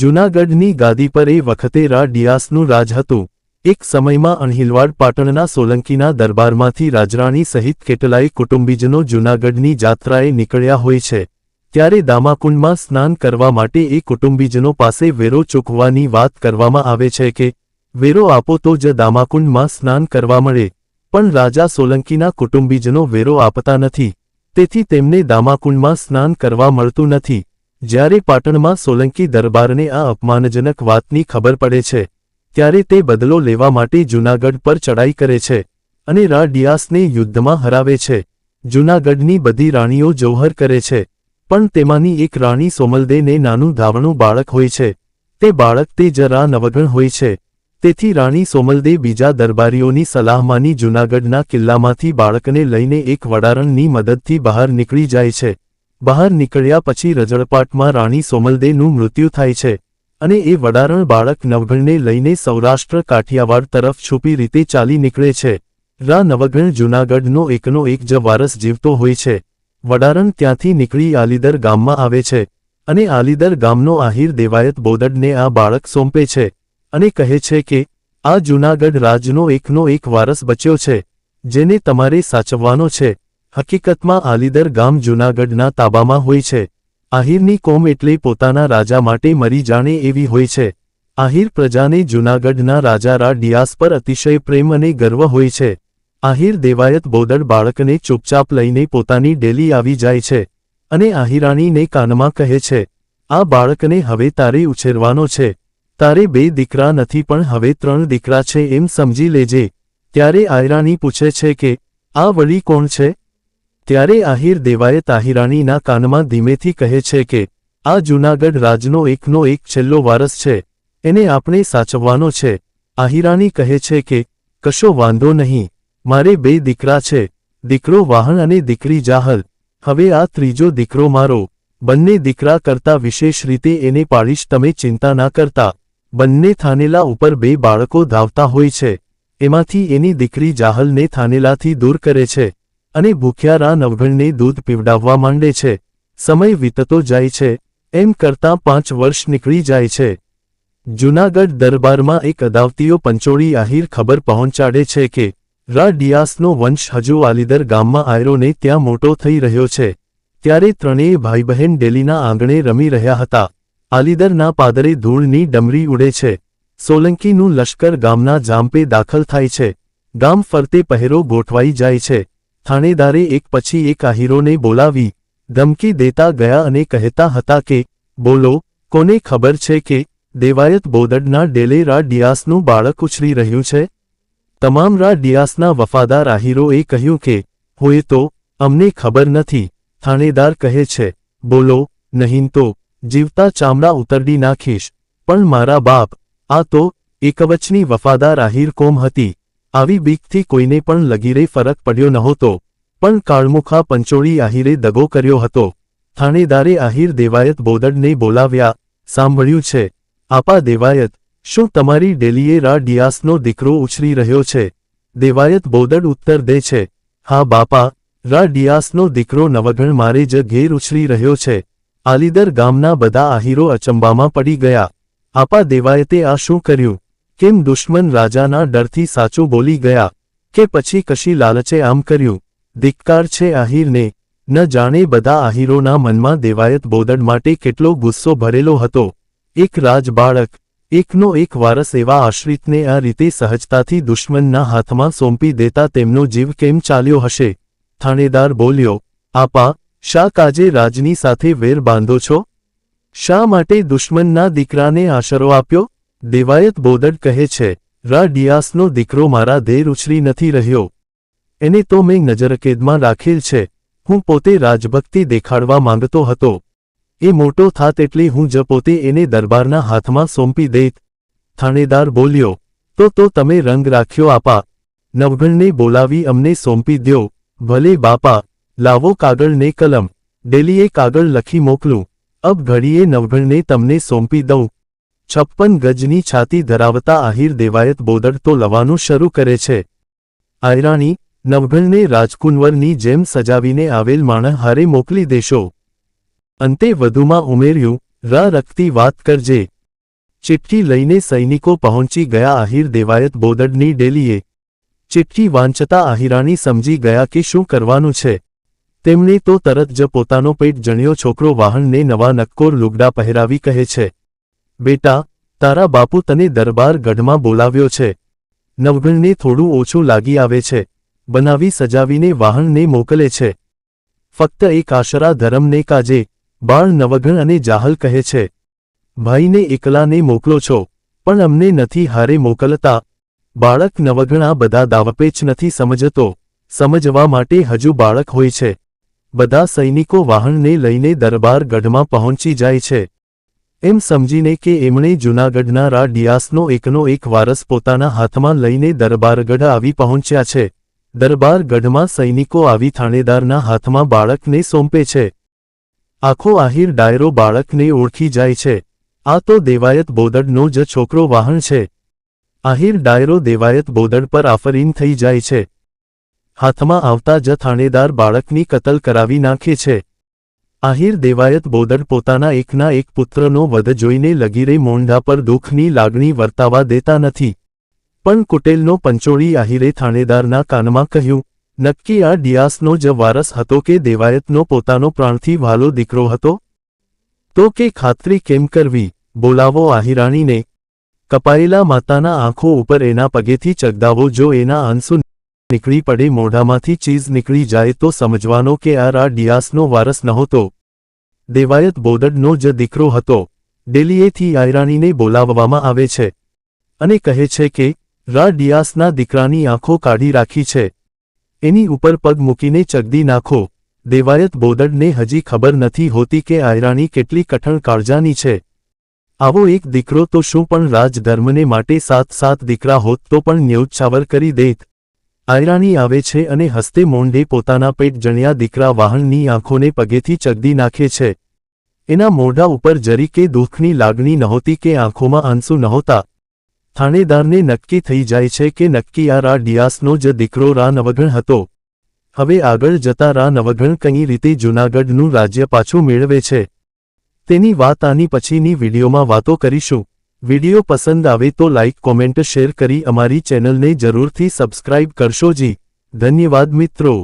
જૂનાગઢની ગાદી પર એ વખતે રા ડિયાસનું રાજ હતું. એક સમયમાં અણહિલવાડ પાટણના સોલંકીના દરબારમાંથી રાજરાણી સહિત કેટલાય કુટુંબીજનો જૂનાગઢની જાત્રાએ નીકળ્યા હોય છે. ત્યારે દામાકુંડમાં સ્નાન કરવા માટે એ કુટુંબીજનો પાસે વેરો ચૂકવાની વાત કરવામાં આવે છે કે, વેરો આપો તો જ દામાકુંડમાં સ્નાન કરવા મળે. પણ રાજા સોલંકીના કુટુંબીજનો વેરો આપતા નથી. તેથી તેમને દામાકુંડમાં સ્નાન કરવા મળતું નથી. જ્યારે પાટણમાં સોલંકી દરબારને આ અપમાનજનક વાતની ખબર પડે છે, ત્યારે તે બદલો લેવા માટે જૂનાગઢ પર ચડાઈ કરે છે અને રા ડિયાસને યુદ્ધમાં હરાવે છે. જૂનાગઢની બધી રાણીઓ જૌહર કરે છે, પણ તેમાંની એક રાણી સોમલદેને નાનું ધાવણું બાળક હોય છે. તે બાળક તે જ રા નવગણ હોય છે. તેથી રાણી સોમલદે બીજા દરબારીઓની સલાહમાંની જૂનાગઢના કિલ્લામાંથી બાળકને લઈને એક વડારણની મદદથી બહાર નીકળી જાય છે. બહાર નીકળ્યા પછી રજળપાટમાં રાણી સોમલદેનું મૃત્યુ થાય છે અને એ વડારણ બાળક નવઘણને લઈને સૌરાષ્ટ્ર કાઠિયાવાડ તરફ છુપી રીતે ચાલી નીકળે છે. રા નવગણ જૂનાગઢનો એકનો એક જ વારસ જીવતો હોય છે. વડારણ ત્યાંથી નીકળી આલીદર ગામમાં આવે છે અને આલીદર ગામનો આહિર દેવાયત બોદડને આ બાળક સોંપે છે અને કહે છે કે, આ જૂનાગઢ રાજનો એકનો એક વારસ બચ્યો છે, જેને તમારે સાચવવાનો છે. હકીકતમાં આલીદર ગામ જૂનાગઢના તાબામાં હોય છે. આહિરની કોમ એટલે પોતાના રાજા માટે મરી જાણે એવી હોય છે. આહિર પ્રજાને જૂનાગઢના રાજા રા ડિયાસ પર અતિશય પ્રેમ અને ગર્વ હોય છે. આહિર દેવાયત બોદડ બાળકને ચૂપચાપ લઈને પોતાની ડેલી આવી જાય છે અને આહિરાણીને કાનમાં કહે છે, આ બાળકને હવે તારે ઉછેરવાનો છે. તારે બે દીકરા નથી પણ હવે ત્રણ દીકરા છે એમ સમજી લેજે. ત્યારે આયરાણી પૂછે છે કે, આ વળી કોણ છે? ત્યારે આહિર દેવાએ તાહિરાણીના કાનમાં ધીમેથી કહે છે કે, આ જૂનાગઢ રાજનો એકનો એક છેલ્લો વારસ છે, એને આપણે સાચવવાનો છે. આહિરાણી કહે છે કે, કશો વાંધો નહીં, મારે બે દીકરા છે, દીકરો વાહન અને દીકરી જાહલ. હવે આ ત્રીજો દીકરો મારો. બંને દીકરા કરતા વિશેષ રીતે એને પાડીશ તમે ચિંતા ના કરતા. બંને થાનેલા ઉપર બે બાળકો ધાવતા હોય છે. એમાંથી એની દીકરી જાહલને થાનેલાથી દૂર કરે છે. અને ભૂખ્યા રા નવઘણને દૂધ પીવડાવવા માંડે છે. સમય વીતતો જાય છે. એમ કરતાં પાંચ વર્ષ નીકળી જાય છે. જૂનાગઢ દરબારમાં એક અદાવતીઓ પંચોળી આહિર ખબર પહોંચાડે છે કે રા ડિયાસનો વંશ હજુ વાલીદર ગામમાં આયરોને ત્યાં મોટો થઈ રહ્યો છે. ત્યારે ત્રણેય ભાઈ બહેન ડેલીના આંગણે રમી રહ્યા હતા. આલીદરના પાદરે ધૂળની ડમરી ઉડે છે. સોલંકીનું લશ્કર ગામના જામપે દાખલ થાય છે. ગામ ફરતે પહેરો ગોઠવાઈ જાય છે. થાણેદારે એક પછી એક આહીરોને બોલાવી, ધમકી દેતા ગયા અને કહેતા હતા કે, બોલો, કોને ખબર છે કે, દેવાયત બોદડના ડેલે રા ડિયાસનું બાળક ઉછરી રહ્યું છે? તમામ રા ડિયાસના વફાદાર આહીરોએ કહ્યું કે હોય તો, અમને ખબર નથી. થાણેદાર કહે છે, બોલો, નહીં તો, જીવતા ચામડા ઉતરડી નાખીશ, પણ મારા બાપ, આ તો, એકવચની વફાદાર આહીર કોમ હતી. આવી બીકથી કોઈને પણ લગીરે ફરક પડ્યો નહોતો. પણ કાળમુખા પંચોળી આહીરે દગો કર્યો હતો. થાણેદારે આહીર દેવાયત બોદડને બોલાવ્યા. સાંભળ્યું છે. આપા દેવાયત, શું તમારી ડેલીએ રા ડિયાસનો દીકરો ઉછરી રહ્યો છે? દેવાયત બોદડ ઉત્તર દે છે. હા બાપા, રા ડિયાસનો દીકરો નવગણ મારે જ ઘેર ઉછરી રહ્યો છે. આલીદર ગામના બધા આહીરો અચંબામાં પડી ગયા. આપા દેવાયતે આ શું કર્યું? કેમ દુશ્મન રાજાના ડરથી સાચું બોલી ગયા? કે પછી કશી લાલચે આમ કર્યું? ધિક્કાર છે આહીરને. ન જાણે બધા આહીરોના મનમાં દેવાયત બોદડ માટે કેટલો ગુસ્સો ભરેલો હતો. એક રાજબાળક, એકનો એક વારસ એવા આશ્રિતને આ રીતે સહજતાથી દુશ્મનના હાથમાં સોંપી દેતા તેમનો જીવ કેમ ચાલ્યો હશે? થાણેદાર બોલ્યો, આપા, શા કાજે રાજની સાથે વેર બાંધો છો? શા માટે દુશ્મનના દીકરાને આશરો આપ્યો? દેવાયત બોદડ કહે છે, રા ડિયાસનો દીકરો મારા દેર ઉછરી નથી રહ્યો. એને તો મેં નજરકેદમાં રાખેલ છે. હું પોતે રાજભક્તિ દેખાડવા માંગતો હતો. એ મોટો થાત એટલે હું જ પોતે એને દરબારના હાથમાં સોંપી દેત થાણેદાર બોલ્યો, તો તો તમે રંગ રાખ્યો આપા. નવગણને બોલાવી અમને સોંપી દ્યો. ભલે બાપા, લાવો કાગળ ને કલમ. ડેલીએ કાગળ લખી મોકલું. અબ ઘડીએ નવગણને તમને સોંપી દઉં. છપ્પન ગજની છાતી ધરાવતા આહિર દેવાયત બોદડ તો લવાનું શરૂ કરે છે. આયરાણી, નવઘણને રાજકુંવરની જેમ સજાવીને આવેલ માણસ હારે મોકલી દેશો. અંતે વધુમાં ઉમેર્યું, રા રખતી વાત કરજે. ચિઠ્ઠી લઈને સૈનિકો પહોંચી ગયા આહિર દેવાયત બોદડની ડેલીએ. ચિઠ્ઠી વાંચતા આહિરાણી સમજી ગયા કે શું કરવાનું છે. તેમણે તો તરત જ પોતાનો પેટ જણ્યો, છોકરો વાહનને નવા નક્કોર લુગડા પહેરાવી કહે છે. બેટા, તારા બાપુ તને દરબાર ગઢમાં બોલાવ્યો છે. નવગણને થોડું ઓછું લાગી આવે છે. બનાવી સજાવીને વાહનને મોકલે છે. ફક્ત એક આશરા ધરમને કાજે, બાળ નવગણ અને જાહલ કહે છે. ભાઈને એકલાને મોકલો છો, પણ અમને નથી હારે મોકલતા. બાળક નવગણ આ બધા દાવપેચ નથી સમજતો, સમજવા માટે હજુ બાળક હોય છે. બધા સૈનિકો વાહનને લઈને દરબાર ગઢમાં પહોંચી જાય છે. એમ સમજીને કે એમણે જૂનાગઢના રા ડિયાસનો એકનો એક વારસ પોતાના હાથમાં લઈને દરબારગઢ આવી પહોંચ્યા છે. દરબારગઢમાં સૈનિકો આવી થાણેદારના હાથમાં બાળકને સોંપે છે. આખો આહિર ડાયરો બાળકને ઓળખી જાય છે. આ તો દેવાયત બોદડનો જ છોકરો વાહન છે. આહિર ડાયરો દેવાયત બોદડ પર આફરીન થઈ જાય છે. હાથમાં આવતા જ થાણેદાર બાળકની કતલ કરાવી નાખે છે. આહિર દેવાયત બોદડ પોતાના એકના એક પુત્રનો વધ જોઈને લગીરે મોંઢા પર દુઃખની લાગણી વર્તાવા દેતા નથી. પણ કુટેલનો પંચોળી આહિરે થાણેદારના કાનમાં કહ્યું, નક્કી આ ડિયાસનો જ વારસ હતો કે દેવાયતનો પોતાનો પ્રાણથી વાલો દીકરો હતો? તો કે ખાતરી કેમ કરવી? બોલાવો આહિરાણીને. કપાયેલા માતાના આંખો ઉપર એના પગેથી ચગદાવો જો એના આંસુ નીકળી પડે, મોઢામાંથી ચીઝ નીકળી જાય તો સમજવાનો કે આ રા ડિયાસનો વારસ નહોતો. દેવાયત બોદડનો જ દીકરો હતો. ડેલીએથી આયરાણીને બોલાવવામાં આવે છે અને કહે છે કે, રા ડિયાસના દીકરાની આંખો કાઢી રાખી છે. એની ઉપર પગ મૂકીને ચગદી નાખો. દેવાયત બોદડને હજી ખબર નથી હોતી કે આયરાણી કેટલી કઠણ કાળજાની છે. આવો એક દીકરો તો શું પણ રાજધર્મને માટે સાત સાત દીકરા હોત તો પણ ન્યૌચ્છાવર કરી દેત. આયરાણી આવે છે અને હસ્તે મોંઢે પોતાના પેટ જણ્યા દીકરા વાહનની આંખોને પગેથી ચગદી નાખે છે. એના મોઢા ઉપર જરી કે દુઃખની લાગણી નહોતી કે આંખોમાં આંસુ નહોતા. થાણેદારને નક્કી થઈ જાય છે કે નક્કી આ રા ડિયાસનો જ દીકરો રા નવઘણ હતો. હવે આગળ જતા રા નવઘણ કઈ રીતે જૂનાગઢનું રાજ્ય પાછું મેળવે છે? તેની વાત આની પછીની વિડીયોમાં વાતો કરીશું. વીડિયો પસંદ આવે તો લાઇક કોમેન્ટ, શેર કરી અમારી ચેનલને જરૂરથી સબસ્ક્રાઇબ કરશો જી. ધન્યવાદ મિત્રો.